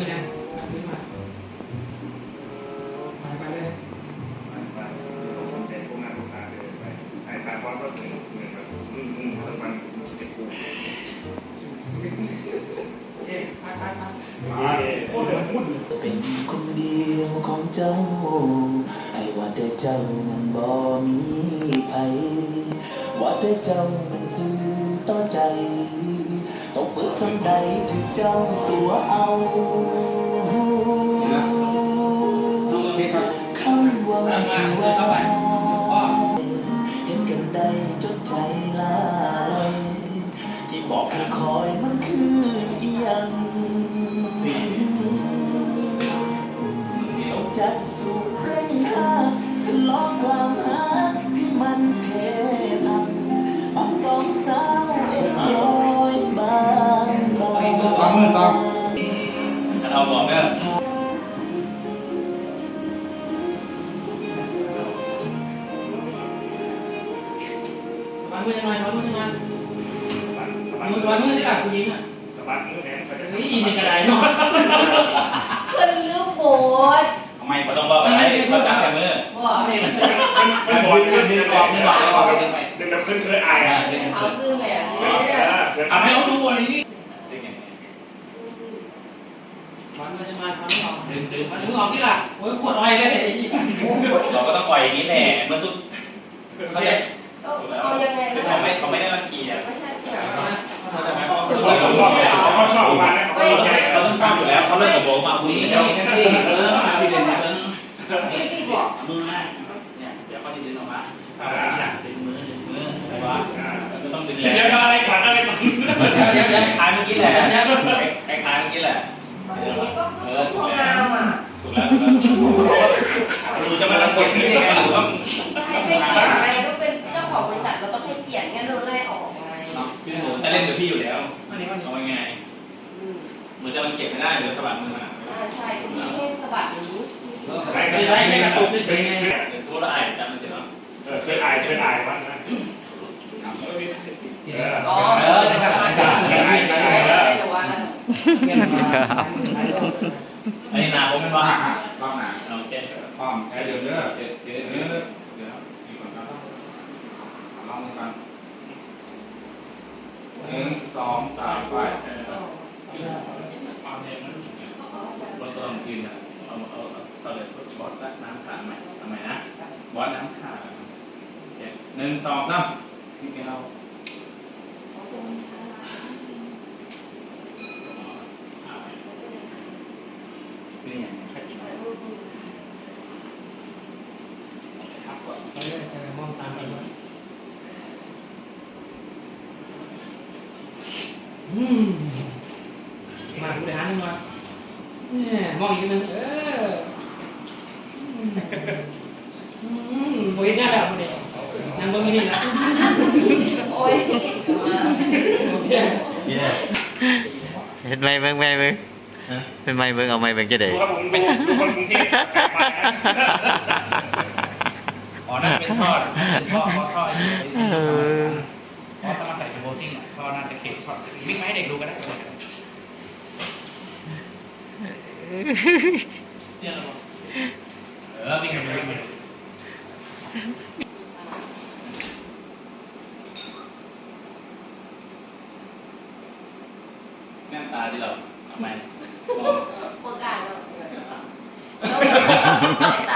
มือนะมาขึ้นมาไปไปเลยสายตาบอลก็เหมือนเหมือนแบบมึงมึงสักวันสิบกูเอ๊ะไปไปไปโคตรมุ่นเป็นคนเดียวของเจ้า ไอ้ว่าแต่เจ้านั้นบ่มีไผว่าแต่เจ้านั้นซื้อต่อใจ ต้องเปิดสำใดถึงเจ้าตัวเอาคำว่ามามาที่เดินเข้าไปว่าเห็นกันได้จนใจลาลอยที่บอกให้คอยมันคืออียังต้องจัดสูตรเร่งหาฉลอง มือต่อถ้าเราบอกเนี่ยวางมือยังไงวางมือยังไงสบายมือวางมือที่หลังผู้หญิงอะสบายมือแดงเขาจะเฮ้ยมีกระไดเนาะเพื่อนลูกโบดทำไมเขาต้องบอกอะไรเขาจับแต่มือบอกไม่มันมันบอลดึงดึงออกดึงออกดึงออกดึงไปดึงแบบเคยเคยอายอะเขาซื้อแบบเอนี้อเคยทำให้เขาดูอะไรนี่ซึ่งอย่างนี้วางมือยังไงวางมือออกดึงดึงมาดึงออกที่หลังโอ้ยขวดอ้อยเลยเราก็ต้องปล่อยอย่างนี้แหละมันทุกเขาจะเอายังไงคือเขาไม่เขาไม่ได้รังเกียจไม่ใช่แบบเขาจะไม่เขาชอบเขาชอบเขาก็ชอบมาเนี่ยเขาก็แค่เขาต้องชอบอยู่แล้วเขาเลิกกับผมมาคุยแล้วแค่ที่เออที่เด่นเนี่ยไม่ที่บอกมือหน้าเนี่ยเดี๋ยวเขาจะดึงออกมาที่หลังดึงมือดึงมือใช่ปะก็ต้องดึงแรงเดี๋ยวอะไรก่อนอะไรก่อนเดี๋ยวเดี๋ยวคล้ายเมื่อกี้แหละคล้ายเมื่อกี้แหละ อย่างนี้ก็คือพวกงามอะถูกแล้วถูกแล้วหนูจะมารังเกียจพี่ได้ไงหนูต้องให้ให้เกียรติไงก็เป็นเจ้าของบริษัทเราต้องให้เกียรติงั้นโดนไล่ออกไงพี่หนูจะเล่นกับพี่อยู่แล้วอันนี้มันเอาไงหนูจะรังเกียจไม่ได้เดี๋ยวสะบัดมือมาใช่พี่ให้สะบัดอย่างนี้ไม่ใช่แค่กระตุกเฉยๆไงเดี๋ยวสมมติเราอ่านจำมันเสร็จแล้วเออเคยอายเคยอายวันนะเออ อ๋อ เออใช่ใช่ใช่ ไม่แต่ว่า เงี้ยมา อันนี้นาผมเป็นว่ารอบหน้าโอเคพร้อมใช้เดี๋ยวเด้อเดี๋ยวเดี๋ยวเดี๋เดี๋ยวเดี๋ยวอยู่ก่อนครับลองกันหนึ่งสองสามไปบอสต้องกินอะเอาเอาเอาเลยบอสน้ำขาดใหมทำไมนะบอสน้ำขาดหนึ่งสองสามนี่แกเราซื้ออย่างนี้ค่ากิน ทักก่อนมองตามไปอืมมาดูเลยฮะนี่มาเนี่ยมองอีกนึงเอออืมโอ้ยเนี่ยแบบนี้ยังบ่มีนี่นะโอ้ยมาโอเคเห็นไหมเบิ่งไหมเบิ่งเป็นไหมเบิ่งเอาไหมเบิ่งจะได้ดูครับผมดูดูคนกรุงเทพ อ๋อนั่นเป็นท่อเป็นท่อท่อท่อไอ้เออเพราะถ้ามาใส่เป็นโบซิ่งท่อน่าจะเข็มช็อตวิ่งมาให้เด็กดูก็ได้เนี่ยเราเออวิ่งมาดูวิ่งมาดูแม่ตาที่เราทำไมโอกาสเรา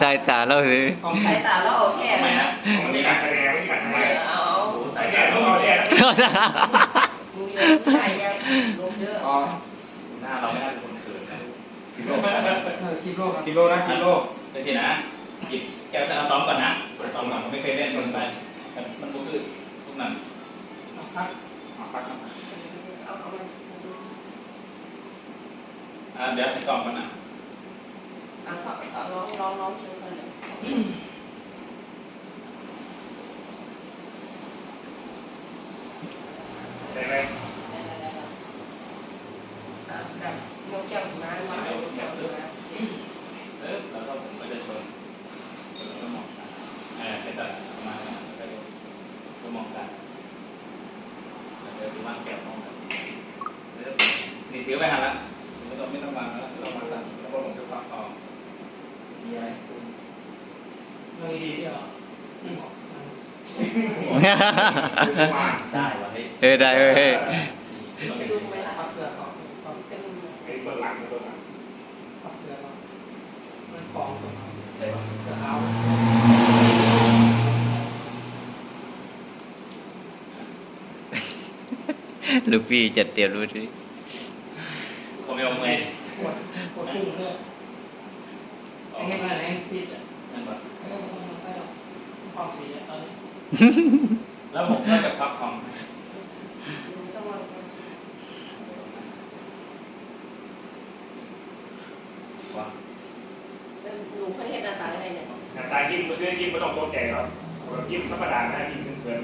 สายตาเราก็แบบว่าสายตาเราคือของสายตาเราโอเคทำไมนะมันมีการแสดงไม่มีการแสดงเอาโอ้ใส่ใส่แก้แย่วต้องเอาแย่มึงเรียนผู้ชายยังลงเยอะอ๋อหน้าเราไม่น่าเป็นคนเขินนะกิโลเออคลิปโลกครับกิโลนะกิโลไปสินะหยิบแก้วชนะซ้อมก่อนนะซ้อมก่อนผมไม่เคยเล่นคนไปแต่มันก็คือทุกนั้นครับมาพักกันเอาเอามาอ่าเดี๋ยวไปซ้อมกันนะเอาสอบเอาร้องร้องร้องเชิญกันเลยแต่ไรอะแบบยกแก้วมามาเอายกแก้วมาเออแล้วก็ผมก็จะชนแล้วก็มองกันเออไปจัดประมาณนั้นแล้วก็ยกก็มองกันแล้วเดี๋ยวสิว่างแก้วมองกันนี่ถือไปหันละไม่ดีๆเดี๋ยวอื มมาได้วะเฮ้ยเออได้เฮ้ยจะดูไหมล่ะปักเสือก่อนปักจะดูไอ้เปิดหลังเปิดหลังปักเสือก่อนมันกองตัวเสือเอาลูกพี่จัดเตรียมรู้ดิผมไม่เอาเมย์ปวดปวดพุ่งเลยไอ้ เห็นอะไรไอ้ซีดอะนั่นปะเออมันใช่หรอกความสีอะตอนนี้แล้วผมก็จะพับคอมให้ต้องวางว่าหนูประเทศหน้าตาอะไรเนี่ยหน้าตายิ้มมาซื้อยิ้มไม่ต้องโตแก่หรอกยิ้มธรรมดานะยิ้มเพื่อน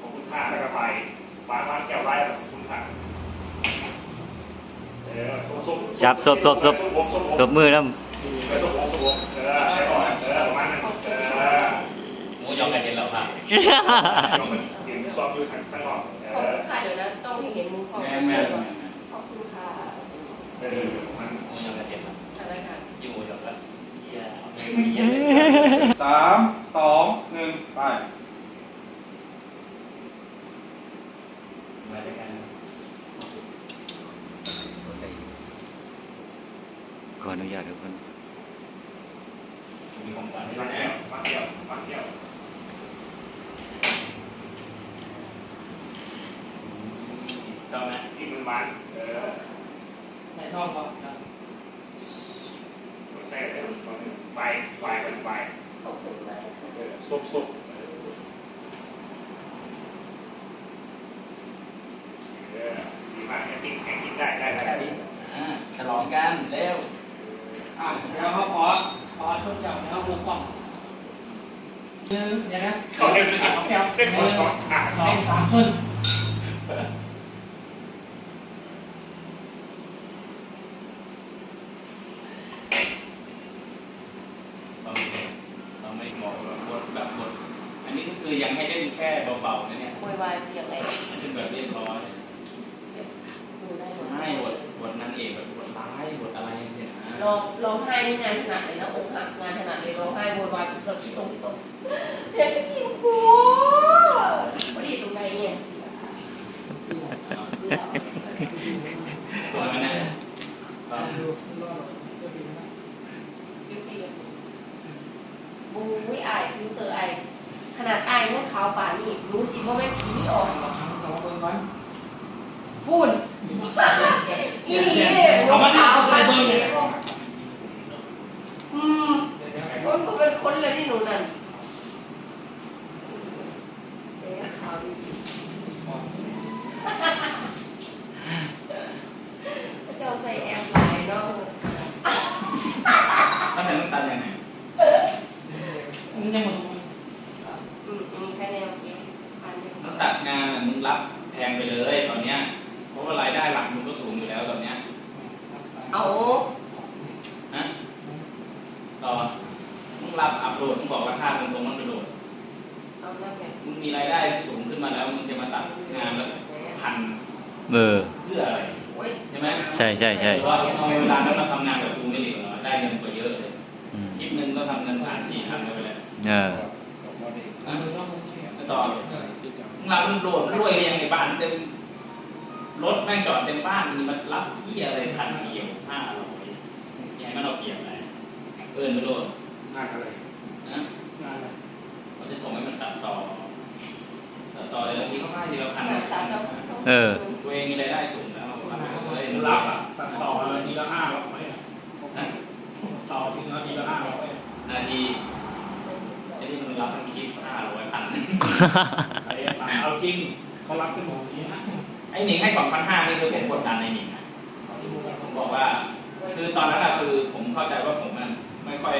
ขอบคุณค่าแล้วก็ไปวางวางแก้วไว้ขอบคุณค่า เออซุบซุบจับศพศพศพศพมือน้เออซุบซุบเออให้ก่อนเออประมาณนั้นเออหมูยอมไปเห็นแล้วครับลองมันเห็นซ้อมอยู่ข้างข้างนอกเอขอบอคุณค่ะเดี๋ยวนะต้องให้เห็นมุมของแม่แม่แม่ขอบคุณค่ะเออมันหมูยอมไปเห็นแล้วอะไรค่ะยี่หมูยอมแล้วเยี่ยเอาไปำเยี่ยสามสองหนึ่งไป มาด้วยกัน ข ออนุญาตทุกคนมีของขวัญให้มัด้วนยเดีนะยวมันเดียวมันเดียวชอบไหมที่มันมันเออใส่ช่องก่อนครับมันใส่เลยไปไปกันไปขอบคุณมากค่ะเออซุบซุบเออดีมากแข่งกินแข่งกินได้ได้ได้แค่นี้อ่าฉลองกันเร็ว อะเดี๋ยวเขาขอขอชดเจ้าเดี๋ยวมุมกล้องหนึ่งเดี๋ยวนะขาเรียกสุดเอาแก้วเรียกคนสอนฉากสองสามขึ้นเราเราไม่บอกแบบทแบบบทอันนี้ก็คือยังให้เล่นแค่เบาๆนะเนี่ยโวยวายเพียงไร ร้องร้องไห้ในงานถนัดเลยนะอกหักงานถนัดเลยร้องไห้โวยวายเกือบที่ตรงที่ตรงอยากจะกินกูพอดีตรงไหนเนี่ยเสียค่ะเสียส่วนนั้นนะก็ดูรอบก็ดีนะซิลฟี่กันบูวิอายฟิลเตอร์ไอขนาดไอเมื่อขาวป่านนี่รู้สิว่าแม่ผีนี่ออกสองสองเบิ้งก่อนพูดอีนี่ยรองเท้าคันเสียอืม เดี๋ยวเดี๋ยว คนก็เป็น คนเลยที่หนูนั่นเอ๊ะขาวดีเจ้าใส่แอปไลน์เนาะต้องใช้น้ำตาลยังไงมึงยังมาสูงอืมอืมแค่นี้โอเคอันนี้น้ำตัดงานน่ะมึงรับแพงไปเลยตอนเนี้ย เพราะว่ารายได้หลักมึงก็สูงอยู่แล้วตอนเนี้ย เอา นะต่อมึ งรับอัพโหลดมึงบอกราคาตรงๆมันไปโหลดเอาหน้าแบบมึงมีรายได้สูงขึ้นมาแล้วมึงจะมาตัดงานแล้วพันเออเพื่ออะไรโอ้ยใช่ไหมใช่ใช่ใช่เพราะว่าเอาเวลานั้นมาทำงานแบบกูไม่ดีกว่าได้เงินกว่าเยอะเลยอืมคลิปหนึงก็ทำเงินสามสี่พันไปเลยเอออันนี้รอบมึงเชียร์แล้วต่อมึงรับมึงโหลดรวยยังไงบ้านเต็มรถแม่งจอดเต็มบ้านมึงมารับที่อะไรพันสี่ห้าร้อยยังไงมันเอาเปรียบอะไรเอินไปโหลดงานอะไร นะงานอะไรเขาจะส่งให้มันตัดต่อ ตัดต่อแต่ละทีก็ให้ทีละพันสายตาเจ้าเออตัวเองมีรายได้สูงแล้วรับเลยรัรับบอะอะตัดต่อนาทีละห้าร้อยไหมนะต่อทีนาทีละห้าร้อยนาทีไอ้ที่มันรับทั้งคลิปห้าร้อยพันไอ้เอาจริงเขารับขึ้นหมดนี้นะไอ้หนิงให้สองพันห้านี่คือผมกดดันไอ้หนิงนะผมบอกว่า คือตอนนั้นอะคือผมเข้าใจว่าผมมันไม่ค่อย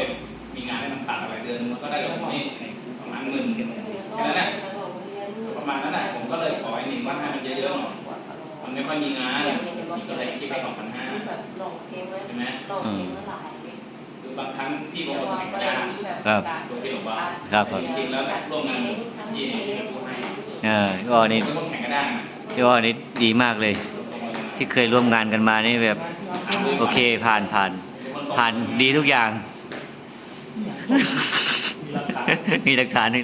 มีงานให้มันตัดอะไรเดือนนึงมันก็ได้กับผมนี่ประมาณหมื่นแค่นั้นแหละประมาณนั้นแหละผมก็เลยขอไอ้หนิงว่าให้มันเยอะๆหน่อยมันไม่ค่อยมีงานก็เลยคิดไปสองพันห้าแบบลองเพลงไว้ใช่ไหมลองเพลงไว้หลายคือบางครั้งพี่บางแต่คนว่าแข่งกรยากณีแบบครับตัวที่บอกว่าครับผมจริงๆแล้วร่วมงานยี่จะพูดให้เออก็นี่เป็นคนแข่งกระด้างนะก็นี่ดีมากเลย ที่เคยร่วมงานกันมานี่แบบ โอเคผ่านผ่านเป็นคนตผ่านดีทุกอย่าง มีหลักฐานมีหลักฐานนี่